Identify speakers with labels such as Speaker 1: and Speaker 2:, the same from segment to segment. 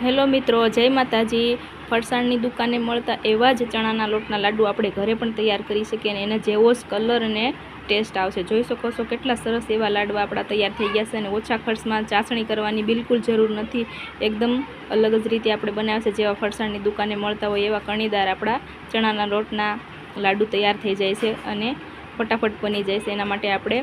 Speaker 1: Hello મિત્રો, જય માતાજી. ફરસાણની દુકાને મળતા એવા જ ચણાના લોટના લાડુ આપણે ઘરે પણ તૈયાર કરી શકીએ અને એના જેવો જ કલર અને ટેસ્ટ આવશે. જોઈ શકો છો કેટલા સરસ એવા લાડવા આપણા તૈયાર થઈ ગયા છે અને ઓછા ખર્ચમાં ચાસણી કરવાની બિલકુલ જરૂર નથી. એકદમ અલગ જ રીતે આપણે બનાવશે જેવા ફરસાણની દુકાને મળતા હોય એવા કણીદાર આપણા ચણાના લોટના લાડુ તૈયાર થઈ જાય છે અને ફટાફટ બની જાય છે. એના માટે આપણે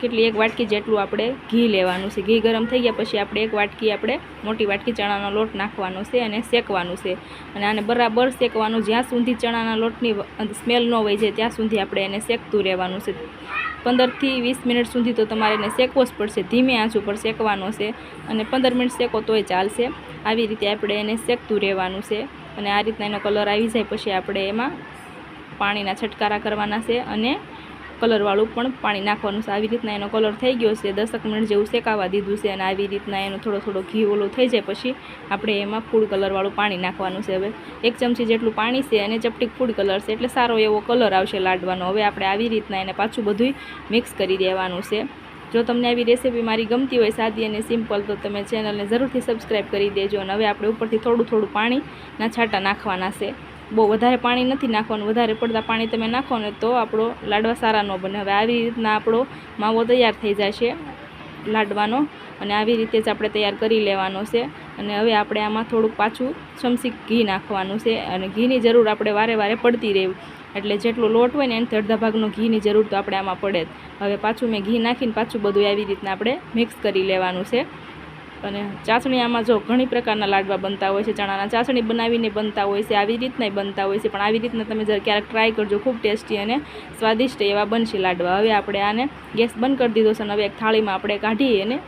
Speaker 1: કેટલી એક વાટકી જેટલું આપણે ઘી લેવાનું છે. ઘી ગરમ થઈ ગયા પછી આપણે એક વાટકી આપણે મોટી વાટકી ચણાનો લોટ નાખવાનો છે અને શેકવાનું છે. અને આને બરાબર શેકવાનું, જ્યાં સુધી ચણાના લોટની સ્મેલ ન હોય છે ત્યાં સુધી આપણે એને શેકતું રહેવાનું છે. પંદરથી વીસ મિનિટ સુધી તો તમારે એને શેકવો જ પડશે. ધીમે આંચ ઉપર શેકવાનો છે અને પંદર મિનિટ શેકો તોય ચાલશે. આવી રીતે આપણે એને શેકતું રહેવાનું છે અને આ રીતના એનો કલર આવી જાય પછી આપણે એમાં પાણીના છટકારા કરવાના છે અને કલરવાળું પણ પાણી નાખવાનું છે. આવી રીતના એનો કલર થઈ ગયો છે. દસક મિનિટ જેવું શેકાવા દીધું છે અને આવી રીતના એનો થોડો થોડો ઘી ઓલો થઈ જાય પછી આપણે એમાં ફૂડ કલરવાળું પાણી નાખવાનું છે હવે. એક ચમચી જેટલું પાણી છે અને ચપટીક ફૂડ કલર છે એટલે સારો એવો કલર આવશે લાડવાનો. હવે આપણે આવી રીતના એને પાછું બધુંય મિક્સ કરી દેવાનું છે. જો તમને આવી રેસીપી મારી ગમતી હોય સાદી અને સિમ્પલ તો તમે ચેનલને જરૂરથી સબસ્ક્રાઈબ કરી દેજો અને હવે આપણે ઉપરથી થોડું થોડું પાણીના છાંટા નાખવાના છે. બહુ વધારે પાણી નથી નાખવાનું. વધારે પડતા પાણી તમે નાખો ને તો આપણો લાડવા સારા ન બને. હવે આવી રીતના આપણો માવો તૈયાર થઈ છે લાડવાનો અને આવી રીતે જ આપણે તૈયાર કરી લેવાનો છે. અને હવે આપણે આમાં થોડુંક પાછું ચમચી ઘી નાખવાનું છે અને ઘીની જરૂર આપણે વારે વારે પડતી રહેવી. એટલે જેટલો લોટ હોય ને એનાથી અડધા ભાગનો ઘીની જરૂર તો આપણે આમાં પડે હવે પાછું મેં ઘી નાખીને પાછું બધું આવી રીતના આપણે મિક્સ કરી લેવાનું છે. અને ચાસણી આમાં જો ઘણી પ્રકારના લાડવા બનતા હોય છે, ચણાના ચાસણી બનાવીને બનતા હોય છે, આવી રીતનાય બનતા હોય છે, પણ આવી રીતના તમે જરા ક્યારેક ટ્રાય કરજો, ખૂબ ટેસ્ટી અને સ્વાદિષ્ટ એવા બનશે લાડવા. હવે આપણે આને ગેસ બંધ કરી દીધો છે અને હવે એક થાળીમાં આપણે કાઢી અને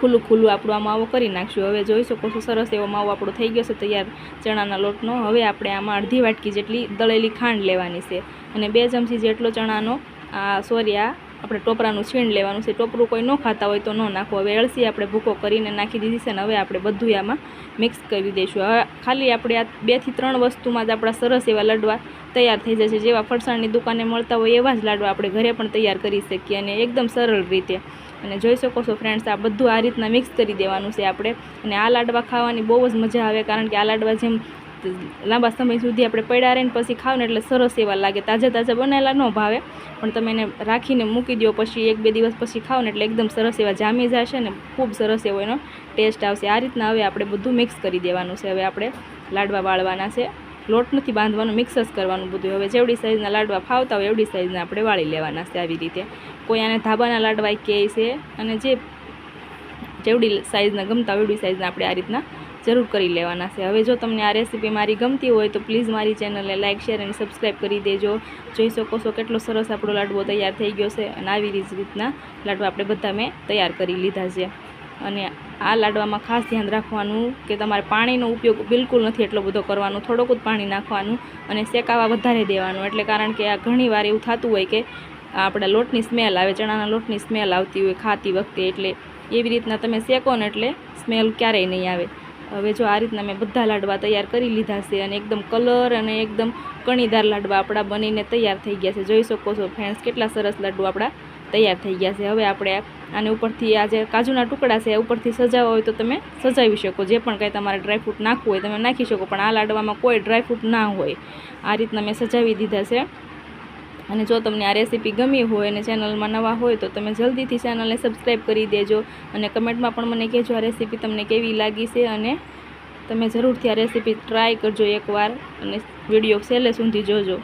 Speaker 1: ખુલ્લું ખુલ્લું આપણું આ માવો કરી નાખશું. હવે જોઈ શકો છો, સરસ એવો માવો આપણો થઈ ગયો છે, તૈયાર ચણાના લોટનો. હવે આપણે આમાં અડધી વાટકી જેટલી દળેલી ખાંડ લેવાની છે. અને બે ચમચી જેટલો ચણાનો, આ સોરી, આ આપણે ટોપરાનું છીણ લેવાનું છે. ટોપરું કોઈ ન ખાતા હોય તો ન નાખો. હવે અળસી આપણે ભૂકો કરીને નાખી દીધી છે ને હવે આપણે બધું આમાં મિક્સ કરી દઈશું. હવે ખાલી આપણે આ બેથી ત્રણ વસ્તુમાં જ આપણા સરસ એવા લાડવા તૈયાર થઈ જશે. જેવા ફરસાણની દુકાને મળતા હોય એવા જ લાડવા આપણે ઘરે પણ તૈયાર કરી શકીએ અને એકદમ સરળ રીતે. અને જોઈ શકો છો ફ્રેન્ડ્સ આ બધું આ રીતના મિક્સ કરી દેવાનું છે આપણે. અને આ લાડવા ખાવાની બહુ જ મજા આવે કારણ કે આ લાડવા જેમ લાંબા સમય સુધી આપણે પડ્યા રહીને પછી ખાવ ને એટલે સરસ એવા લાગે. તાજા તાજા બનાવેલા ન ભાવે, પણ તમે એને રાખીને મૂકી દો પછી એક બે દિવસ પછી ખાવ ને એટલે એકદમ સરસ એવા જામી જશે ને ખૂબ સરસ એવો એનો ટેસ્ટ આવશે. આ રીતના હવે આપણે બધું મિક્સ કરી દેવાનું છે. હવે આપણે લાડવા વાળવાના છે. લોટ નથી બાંધવાનું મિક્સ જ કરવાનું બધું. હવે જેવડી સાઇઝના લાડવા ફાવતા હોય એવડી સાઇઝના આપણે વાળી લેવાના છે આવી રીતે. કોઈ આને ધાબાના લાડવા કહે છે અને જે જેવડી સાઇઝના ગમતા હોય એવડી સાઇઝના આપણે આ રીતના જરૂર કરી લેવાના છે. હવે જો તમને આ રેસીપી મારી ગમતી હોય તો પ્લીઝ મારી ચેનલને લાઇક શેર અને સબસ્ક્રાઈબ કરી દેજો. જોઈ શકો છો કેટલો સરસ આપણો લાડવો તૈયાર થઈ ગયો છે અને આવી રીતના લાડવા આપણે બધા મેં તૈયાર કરી લીધા છે. અને આ લાડવામાં ખાસ ધ્યાન રાખવાનું કે તમારે પાણીનો ઉપયોગ બિલકુલ નથી એટલો બધો કરવાનો. થોડોક જ પાણી નાખવાનું અને શેકાવા વધારે દેવાનું. એટલે કારણ કે આ ઘણીવાર એવું થતું હોય કે આપણા લોટની સ્મેલ આવે, ચણાના લોટની સ્મેલ આવતી હોય ખાતી વખતે. એટલે એવી રીતના તમે શેકો ને એટલે સ્મેલ ક્યારેય નહીં આવે. હવે જો આ રીતના મેં બધા લાડવા તૈયાર કરી લીધા છે અને એકદમ કલર અને એકદમ કણીદાર લાડવા આપણા બનીને તૈયાર થઈ ગયા છે. જોઈ શકો છો ફ્રેન્ડ્સ, કેટલા સરસ લાડુ આપણા તૈયાર થઈ ગયા છે. હવે આપણે આને ઉપરથી આ જે કાજુના ટુકડા છે ઉપરથી સજાવવા હોય તો તમે સજાવી શકો. જે પણ કંઈ તમારે ડ્રાયફ્રૂટ નાખવું હોય તમે નાખી શકો, પણ આ લાડવામાં કોઈ ડ્રાયફ્રૂટ ના હોય. આ રીતના મેં સજાવી દીધા છે. અને જો તમને આ રેસીપી ગમી હોય અને ચેનલમાં નવા હોય તો તમે જલ્દીથી ચેનલને સબસ્ક્રાઈબ કરી દેજો અને કમેન્ટમાં પણ મને કહેજો આ રેસીપી તમને કેવી લાગી છે અને તમે જરૂરથી આ રેસીપી ટ્રાય કરજો એકવાર અને વીડિયો છેલ્લે સુધી જોજો.